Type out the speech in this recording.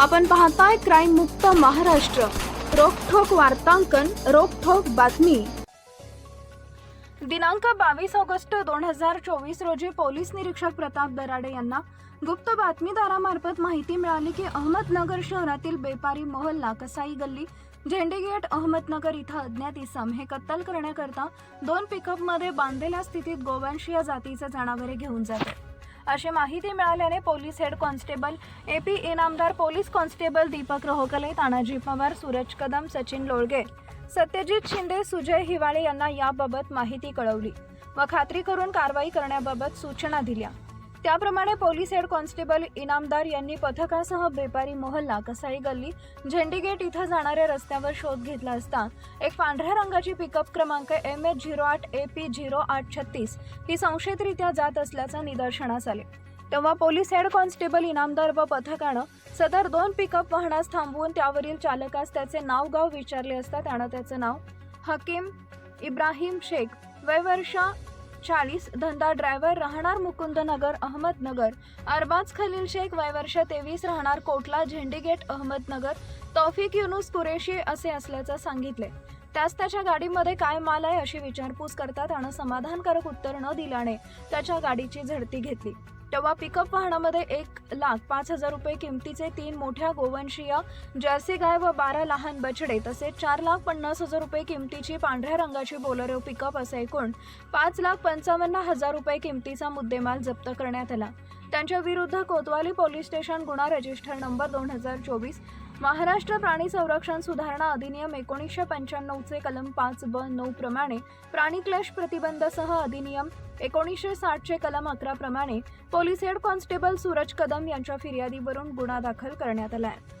आपण पाहताय क्राईम मुक्त महाराष्ट्र. रोखोक वार्तांकन रोखोक बातमी. दिनांक बावीस ऑगस्ट दोन हजार चोवीस रोजी पोलीस निरीक्षक प्रताप दराडे यांना गुप्त बातमीदारामार्फत माहिती मिळाली की अहमदनगर शहरातील बेपारी मोहल्ला कसाई गल्ली झेंडेगेट अहमदनगर इथं अज्ञात इसम हे कत्तल करण्याकरता दोन पिकअपमध्ये बांधलेल्या स्थितीत गोवंशीय जातीचे जनावरे घेऊन जाते अशी माहिती मिळाल्याने police head constable A P Inamdar police constable Deepak Rohakle Tanaji Pawar Suraj Kadam Sachin Lolge Satyajit Shinde Sujay Hiwale यांना याबाबत माहिती कळवली व खात्री करून कारवाई करण्याबाबत सूचना दिल्या. त्याप्रमाणे पोलीस हेड कॉन्स्टेबल इनामदार यांनी पथकासह बेपारी मोहल्ला कसाई गल्ली झेंडीगेट इथं जाणाऱ्या रस्त्यावर शोध घेतला असता. एक पांढऱ्या रंगाची पिकअप क्रमांक एम एच झिरो आठ ए पी झिरो आठ छत्तीस ही संशयितरित्या जात असल्याचं निदर्शनास आले. तेव्हा पोलीस हेड कॉन्स्टेबल इनामदार व पथकानं सदर दोन पिकअप वाहनास थांबवून त्यावरील चालकास त्याचे नाव गाव विचारले असता त्यानं त्याचं नाव हकीम इब्राहिम शेख वयवर्षा चाळीस धंदा ड्रायव्हर राहणार मुकुंदनगर अहमदनगर. अरबाज खलील शेख वयवर्ष तेवीस राहणार कोटला झेंडीगेट अहमदनगर. तौफिक युनुस कुरेशी असे असल्याचं सांगितले. त्यास त्याच्या गाडीमध्ये काय माल आहे अशी विचारपूस करता त्यानं समाधानकारक उत्तर न दिल्याने त्याच्या गाडीची झडती घेतली. तेव्हा पिकअप वाहनामध्ये एक लाख पाच हजार रुपये किमतीचे तीन मोठ्या गोवंशीय जर्सी गाय व बारा लहान बछडे तसेच चार लाख पन्नास हजार रुपये किमतीची पांढऱ्या रंगाची बोलेरो पिकअप असे एकूण पाच लाख पंचावन्न हजार रुपये किमतीचा मुद्देमाल जप्त करण्यात आला. त्यांच्या विरुद्ध कोतवाली पोलीस स्टेशन गुन्हा रजिस्टर नंबर दोन हजार चोवीस महाराष्ट्र प्राणी संरक्षण सुधारणा अधिनियम एकोणीसशे पंच्याण्णवचे कलम पाच ब नऊ प्रमाणे प्राणी क्लेश प्रतिबंधसह अधिनियम एकोणीसशे साठचे कलम अकरा प्रमाणे police head constable Suraj Kadam यांच्या फिर्यादीवरून गुन्हा दाखल करण्यात आला आहे.